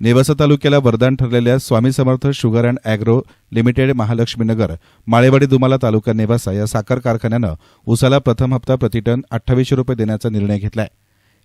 नेवासा तालुक्याला वरदान ठरलेल्या Swami Samarth sugar and agro limited Mahalakshminagar Malewadi Dumala taluka Nevasa या साखर कारखान्यानं उसाला प्रथम हप्ता प्रतिटन अठ्ठावीसशे रुपये देण्याचा निर्णय घेतलाय.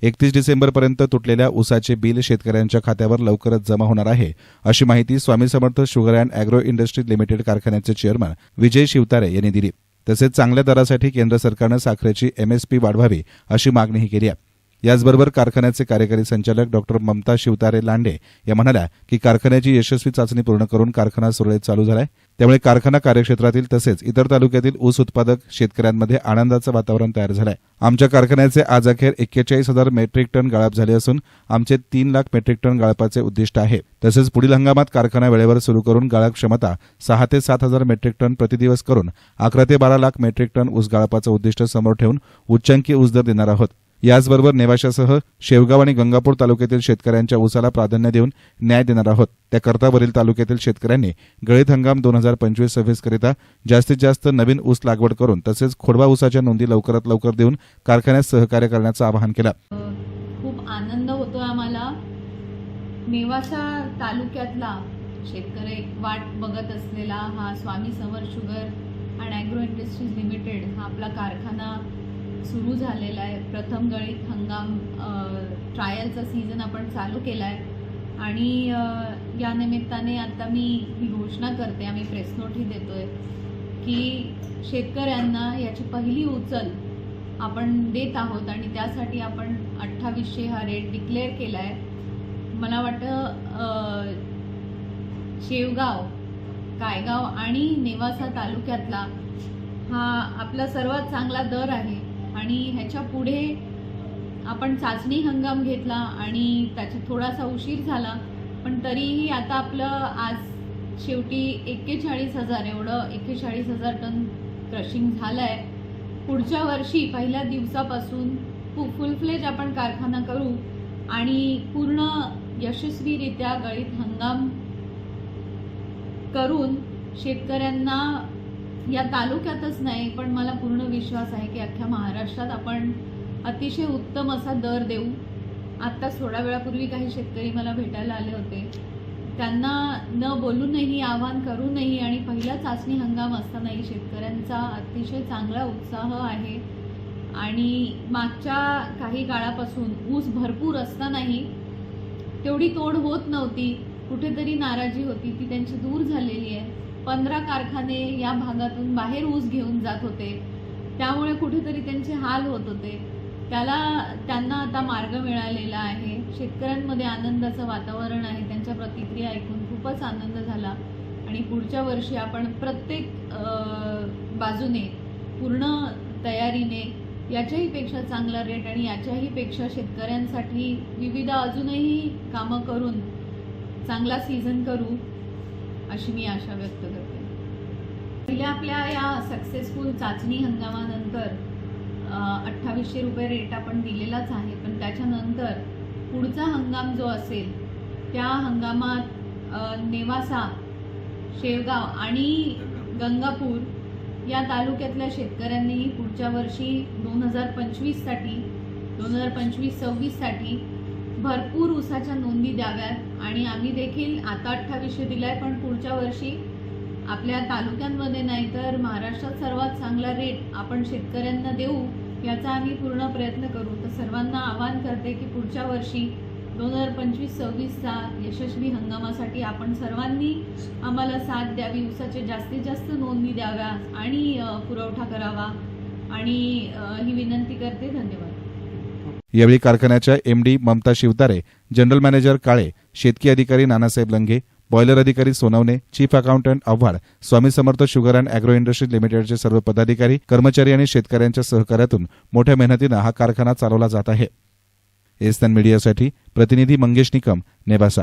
एकतीस डिसेंबरपर्यंत तुटलेल्या उसाचे बिल शेतकऱ्यांच्या खात्यावर लवकरच जमा होणार आहे अशी माहिती Swami Samarth sugar and agro industries limited कारखान्याचे चेअरमन विजय शिवतारे यांनी दिली. तसेच चांगल्या दरासाठी केंद्र सरकारनं साखरेची एमएसपी वाढवावी अशी मागणीही केली आहे. याचबरोबर कारखान्याचे कार्यकारी संचालक डॉक्टर ममता शिवतारे लांडे या म्हणाल्या की कारखान्याची यशस्वी चाचणी पूर्ण करून कारखाना सुरळीत चालू झालाय. त्यामुळे कारखाना कार्यक्षेत्रातील तसेच इतर तालुक्यातील ऊस उत्पादक शेतकऱ्यांमध्ये आनंदाचं वातावरण तयार झालंय. आमच्या कारखान्याचे आज अखेर एक्केचाळीस हजार मेट्रिक टन गाळप झाले असून आमचे तीन लाख मेट्रिक टन गाळपाचे उद्दिष्ट आहे. तसेच पुढील हंगामात कारखाना वेळेवर सुरू करून गाळप क्षमता सहा ते सात हजार मेट्रिक टन प्रतिदिवस करून अकरा ते बारा लाख मेट्रिक टन ऊस गाळपाचं उद्दिष्ट समोर ठेवून उच्चांकी ऊस दर देणार आहोत. याचबरोबर नेवाशासह शेवगाव आणि गंगापूर तालुक्यातील शेतकऱ्यांच्या ऊसाला प्राधान्य देऊन न्याय देणार आहोत. त्याकरता वरील तालुक्यातील शेतकऱ्यांनी गळीत हंगाम दोन हजार पंचवीस सव्वीसकरिता जास्तीत जास्त नवीन ऊस लागवड करून तसेच खोडवा ऊसाच्या नोंदी लवकरात लवकर देऊन कारखान्यात सहकार्य करण्याचं आवाहन केलं. खूप आनंद होतो आम्हाला. नेवासा तालुक्यातला शेतकरी वाट बघत असलेला हा Swami Samar sugar and agro industries limited हा आपला कारखाना सुरू झालेला आहे. प्रथम गळीत हंगाम ट्रायलचा सीझन आपण चालू केला आहे आणि या निमित्ताने आता मी ही घोषणा करते आम्ही प्रेस नोटही आहे की शेतकऱ्यांना याची पहिली उचल आपण देत आहोत आणि त्यासाठी आपण अठ्ठावीसशे हा रेट डिक्लेअर केला आहे मला वाटतं शेवगाव कायगाव आणि नेवासा तालुक्यातला हा आपला सर्वात चांगला दर आहे. आणि ह्याच्या पुढे आपण चाचणी हंगाम घेतला आणि त्याचा थोडासा उशीर झाला पण तरीही आता आपलं आज शेवटी एक्केचाळीस हजार एवढं एक्केचाळीस हजार टन क्रशिंग झालं आहे पुढच्या वर्षी पहिल्या दिवसापासून फुल फ्लेज आपण कारखाना करू आणि पूर्ण यशस्वीरित्या गळीत हंगाम करून शेतकऱ्यांना या तालुक्यातच नाही पण मला पूर्ण विश्वास आहे की अख्ख्या महाराष्ट्रात आपण अतिशय उत्तम असा दर देऊ. आत्ता थोड्या वेळापूर्वी काही शेतकरी मला भेटायला आले होते. त्यांना न बोलूनही आवाहन करूनही आणि पहिला चाचणी हंगाम असतानाही शेतकऱ्यांचा अतिशय चांगला उत्साह आहे. आणि मागच्या काही काळापासून ऊस भरपूर असतानाही तेवढी तोड होत नव्हती. कुठेतरी नाराजी होती ती त्यांची दूर झालेली आहे. पंधरा कारखाने या भागातून बाहेर ऊस घेऊन जात होते. त्यामुळे कुठेतरी त्यांचे हाल होत होते. त्याला त्यांना आता मार्ग मिळालेला आहे. शेतकऱ्यांमध्ये आनंदाचं वातावरण आहे. त्यांच्या प्रतिक्रिया ऐकून खूपच आनंद झाला. आणि पुढच्या वर्षी आपण प्रत्येक बाजूने पूर्ण तयारीने याच्याही पेक्षा चांगला रेट आणि याच्याही पेक्षा शेतकऱ्यांसाठी विविध अजूनही कामं करून चांगला सीझन करू. अशी मी आशा व्यक्त करते. पहिल्या आपल्या या सक्सेसफुल चाचणी हंगामानंतर अठ्ठावीसशे रुपये रेट आपण दिलेलाच आहे. पण त्याच्यानंतर पुढचा हंगाम जो असेल त्या हंगामात नेवासा शेवगाव आणि गंगापूर या तालुक्यातल्या शेतकऱ्यांनीही पुढच्या वर्षी दोन हजार पंचवीससाठी दोन हजार पंचवीस सव्वीससाठी भरपूर ऊसाच्या नोंदी द्याव्यात आणि आम्ही देखील आता अठ्ठावीसशे दिलाय पण पुढच्या वर्षी आपल्या तालुक्यांमध्ये नाही तर महाराष्ट्रात सर्वात चांगला रेट आपण शेतकऱ्यांना देऊ याचा आम्ही पूर्ण प्रयत्न करू. तर सर्वांना आवाहन करते की पुढच्या वर्षी दोन हजार पंचवीस सव्वीसचा यशस्वी हंगामासाठी आपण सर्वांनी आम्हाला साथ द्यावी ऊसाचे जास्तीत जास्त नोंदी द्याव्या आणि पुरवठा करावा. आणि ही विनंती करते. धन्यवाद. यावेळी कारखान्याच्या MD Mamata Shivtare general manager Kale शेतकी अधिकारी नानासाहेब लंगे बॉयलर अधिकारी Sonawane chief accountant Avhad Swami Samarth sugar and agro industries लिमिटेडचे सर्व पदाधिकारी कर्मचारी आणि शेतकऱ्यांच्या सहकार्यातून मोठ्या मेहनतीनं हा कारखाना चालवला जात आहे. एसन मीडियासाठी प्रतिनिधी मंगेश निकम नेभासा